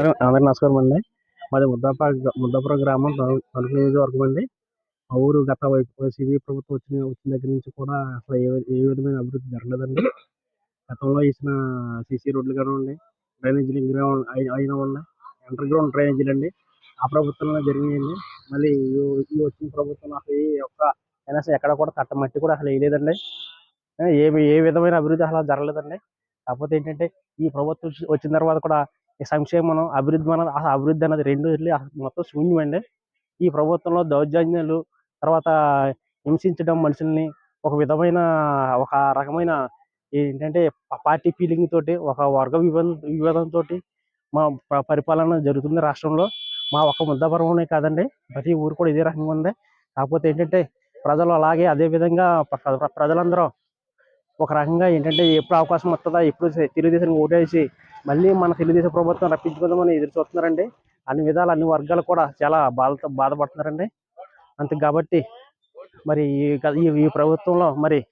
అందరికి నమస్కారం అండి. మాది ముద్దాప ముద్దాపురం గ్రామం తణుకు నియోజకవర్గం అండి. మా ఊరు గత వైసీపీ ప్రభుత్వం వచ్చిన వచ్చిన దగ్గర నుంచి కూడా అసలు ఏ ఏ విధమైన అభివృద్ధి జరగలేదండి. గతంలో వేసిన సీసీ రోడ్లు కానివ్వండి డ్రైనేజీలు గ్రౌండ్ అయినా ఉన్నాయి అండర్ గ్రౌండ్ డ్రైనేజీలు అండి. ఆ ప్రభుత్వంలో జరిగినాయండి. మళ్ళీ ఈ- వచ్చిన ప్రభుత్వం అసలు ఈ యొక్క అయినా ఎక్కడ కూడా కట్ట మట్టి కూడా అసలు వేయలేదండి. ఆ, ఏ ఏ విధమైన అభివృద్ధి అసలు జరగలేదండి. కాకపోతే ఏంటంటే ఈ ప్రభుత్వం వచ్చిన తర్వాత కూడా సంక్షేమం అభివృద్ధి మన అసలు అభివృద్ధి అనేది రెండు వెళ్ళి మొత్తం శూన్యమండి. ఈ ప్రభుత్వంలో దౌర్జన్యాలు తర్వాత హింసించడం మనుషుల్ని ఒక విధమైన ఒక రకమైన ఏంటంటే పార్టీ ఫీలింగ్ తోటి ఒక వర్గ విభేదం విభేదంతో మా పరిపాలన జరుగుతుంది రాష్ట్రంలో. మా ఒక ముద్దాపురమే కాదండి ప్రతి ఊరు కూడా ఇదే రకంగా ఉంది. కాకపోతే ఏంటంటే ప్రజలు అలాగే అదే విధంగా ప్ర- ప్ర- ప్రజలందరూ ఒక రకంగా ఏంటంటే ఎప్పుడు అవకాశం వస్తుందా ఎప్పుడు తెలుగుదేశం ఓటేసి మళ్ళీ మన తెలుగుదేశం ప్రభుత్వం రప్పించుకుందామని ఎదురు చూస్తున్నారండి. అన్ని విధాలు అన్ని వర్గాలు కూడా చాలా బాధతో బాధపడుతున్నారండి. అంతే కాబట్టి మరి ఈ ఈ ఈ ప్రభుత్వంలో మరి